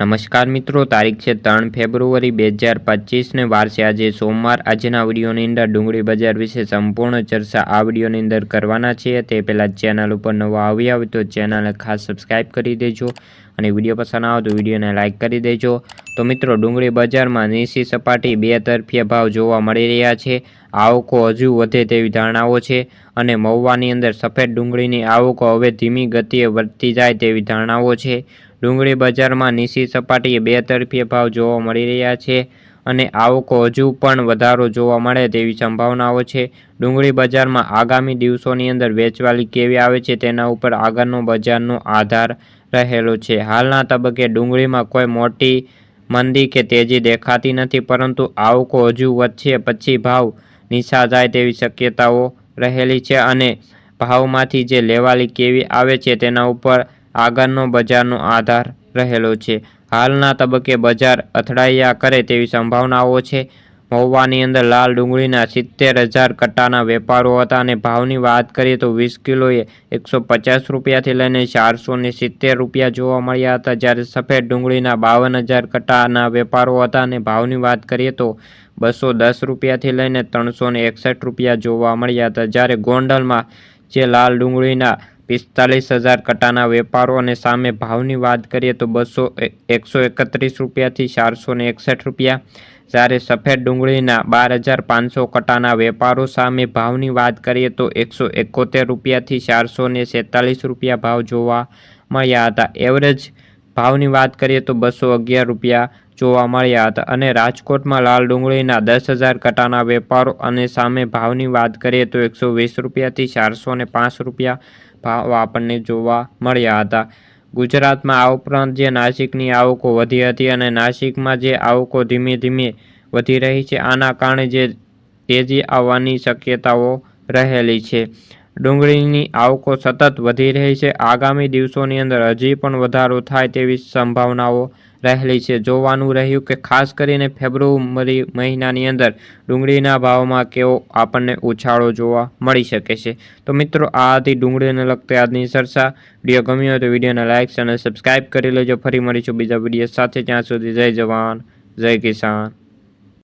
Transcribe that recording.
નમસ્કાર મિત્રો, તારીખ છે ત્રણ ફેબ્રુઆરી બે હજાર પચીસને વાર છે આજે સોમવાર. આજના વિડીયોની અંદર ડુંગળી બજાર વિશે સંપૂર્ણ ચર્ચા આ વિડીયોની અંદર કરવાના છીએ. તે પહેલાં ચેનલ ઉપર નવા આવ્યા હોય તો ચેનલને ખાસ સબસ્ક્રાઈબ કરી દેજો. અને વીડિયો પસંદ આવે તો વિડીયોને લાઇક કરી દેજો. તો મિત્રો, ડુંગળી બજારમાં નીચી સપાટી બે તરફીય ભાવ જોવા મળી રહ્યા છે. આવકો હજુ વધે તેવી ધારણાઓ છે અને મહુવાની અંદર સફેદ ડુંગળીની આવકો હવે ધીમી ગતિએ વધતી જાય તેવી ધારણાઓ છે. ડુંગળી બજારમાં નીચી સપાટીએ બે તરફીય ભાવ જોવા મળી રહ્યા છે. અને આવકો હજુ પણ વધારો જોવા મળે તેવી સંભાવનાઓ છે. ડુંગળી બજારમાં આગામી દિવસોની અંદર વેચવાલી કેવી આવે છે તેના ઉપર આગળનો બજારનો આધાર રહેલો છે. હાલના તબક્કે ડુંગળીમાં કોઈ મોટી મંદી કે તેજી દેખાતી નથી, પરંતુ આવકો હજુ વધશે, પછી ભાવ નીચા જાય તેવી શક્યતાઓ રહેલી છે અને ભાવમાંથી જે લેવાલી કેવી આવે છે તેના ઉપર આગળનો બજારનો આધાર રહેલો છે. હાલના તબક્કે બજાર અથડાયા કરે તેવી સંભાવનાઓ છે. મહુવાની અંદર લાલ ડુંગળીના સિત્તેર હજાર કટ્ટાના વેપારો હતા અને ભાવની વાત કરીએ તો વીસ કિલોએ એકસો પચાસ રૂપિયાથી લઈને ચારસો ને સિત્તેર રૂપિયા જોવા મળ્યા હતા. જ્યારે સફેદ ડુંગળીના બાવન હજાર કટ્ટાના વેપારો હતા અને ભાવની વાત કરીએ તો બસો દસ રૂપિયાથી લઈને ત્રણસો એકસઠ રૂપિયા જોવા મળ્યા હતા. જ્યારે ગોંડલમાં જે લાલ ડુંગળીના પિસ્તાલીસ હજાર કટાના વેપારો અને સામે ભાવની વાત કરીએ તો બસો એકસો એકત્રીસ રૂપિયાથી ચારસો ને એકસઠ રૂપિયા. જ્યારે સફેદ ડુંગળીના બાર હજાર પાંચસો કટાના વેપારો સામે ભાવની વાત કરીએ તો એકસો એકોતેર રૂપિયાથી ચારસો ને સેતાલીસ રૂપિયા ભાવ જોવા મળ્યા હતા. એવરેજ ભાવની વાત કરીએ તો બસો અગિયાર રૂપિયા જોવા મળ્યા હતા. અને રાજકોટમાં લાલ ડુંગળીના દસ હજાર કટાના વેપારો અને સામે ભાવની વાત કરીએ તો એકસો વીસ રૂપિયાથી ચારસો ને પાંચ રૂપિયા ભાવ આપણને જોવા મળ્યા હતા. ગુજરાતમાં આ ઉપરાંત જે નાસિકની આવકો વધી હતી અને નાસિકમાં જે આવકો ધીમે ધીમે વધી રહી છે, આના કારણે જે તેજી આવવાની શક્યતાઓ રહેલી છે. ડુંગળીની આવકો સતત વધી રહી છે. આગામી દિવસોની અંદર હજી પણ વધારો થાય તેવી સંભાવનાઓ રહેલી છે. જોવાનું રહ્યું કે ખાસ કરીને ફેબ્રુઆરી મહિનાની અંદર ડુંગળીના ભાવમાં કેવો આપણને ઉછાળો જોવા મળી શકે છે. તો મિત્રો, આ હતી ડુંગળીને લગતી આજની ચર્ચા. વીડિયો ગમ્યો હોય તો વિડીયોને લાઇક અને સબસ્ક્રાઈબ કરી લેજો. ફરી મળીશું બીજા વીડિયો સાથે. ત્યાં સુધી જય જવાન, જય કિસાન.